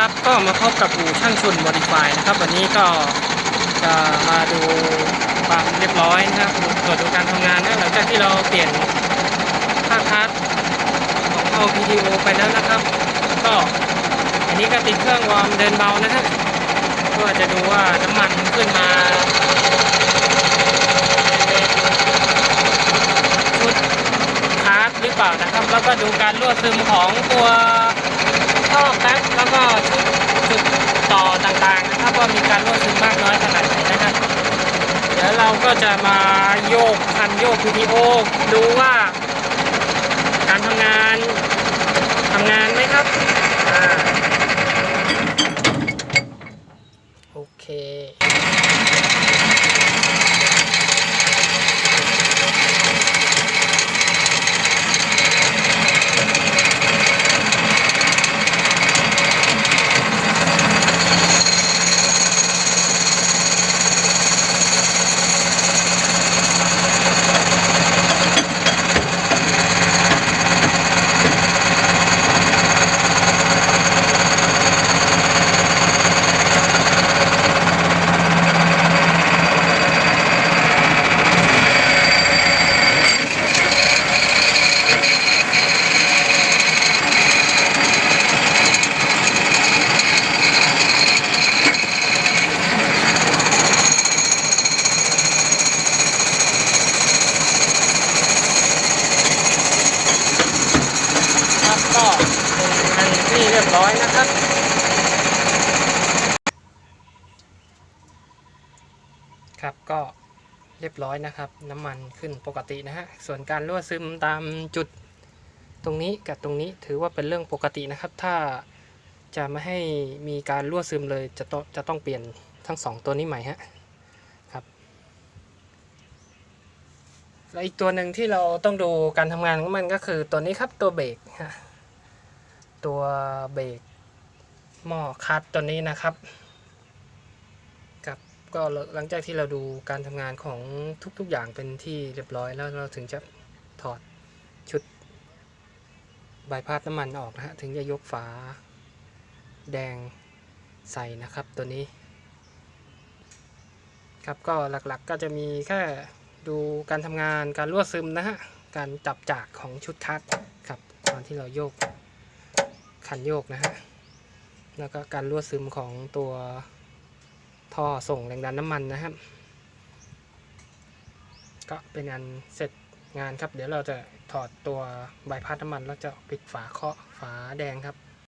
ครับก็มาพบกับอู่ช่างชุน Modify นะครับ วันนี้ก็จะมาดูความเรียบร้อยนะครับตรวจดูการทำงานนะหลังจากที่เราเปลี่ยนผ้าคัดของเอา PTO ไปแล้วนะครับ ก็อันนี้ก็ติดเครื่องวอร์มเดินเบานะฮะเพื่อจะดูว่าน้ำมันขึ้นมาชุดคาร์ดหรือเปล่านะครับ แล้วก็ดูการรั่วซึมของตัว ท่อแป๊บแล้วก็ชุดจุดต่อต่างๆนะครับว่ามีการรั่วซึมมากน้อยขนาดไหนนะครับเดี๋ยวเราก็จะมาโยกคันโยกพีโอดูว่า การทำงานทำงานไหมครับ ที่เรียบร้อยนะครับ ครับก็เรียบร้อยนะครับ น้ำมันขึ้นปกตินะฮะ ส่วนการรั่วซึมตามจุดตรงนี้กับตรงนี้ถือว่าเป็นเรื่องปกตินะครับ ถ้าจะไม่ให้มีการรั่วซึมเลยจะต้องจะต้องเปลี่ยนทั้งสองตัวนี้ใหม่ฮะครับและอีกตัวหนึ่งที่เราต้องดูการทำงานของมันก็คือตัวนี้ครับตัวเบรกฮะ ตัวเบรกหม้อคัดตัวนี้นะครับครับก็หลังจากที่เราดูการทำงานของทุกๆอย่างเป็นที่เรียบร้อยแล้วเราถึงจะถอดชุดใบพัดน้ำมันออกนะฮะถึงจะยกฝาแดงใส่นะครับตัวนี้ ครับก็หลักๆก็จะมีแค่ดูการทำงานการรั่วซึมนะฮะการจับจากของชุดคัดครับตอนที่เราโยก คันโยกนะฮะ แล้วก็การรั่วซึมของตัวท่อส่งแรงดันน้ำมันนะครับ ก็เป็นอันเสร็จงานครับ เดี๋ยวเราจะถอดตัวใบพัดน้ำมันแล้วจะปิดฝาเคาะฝาแดงครับ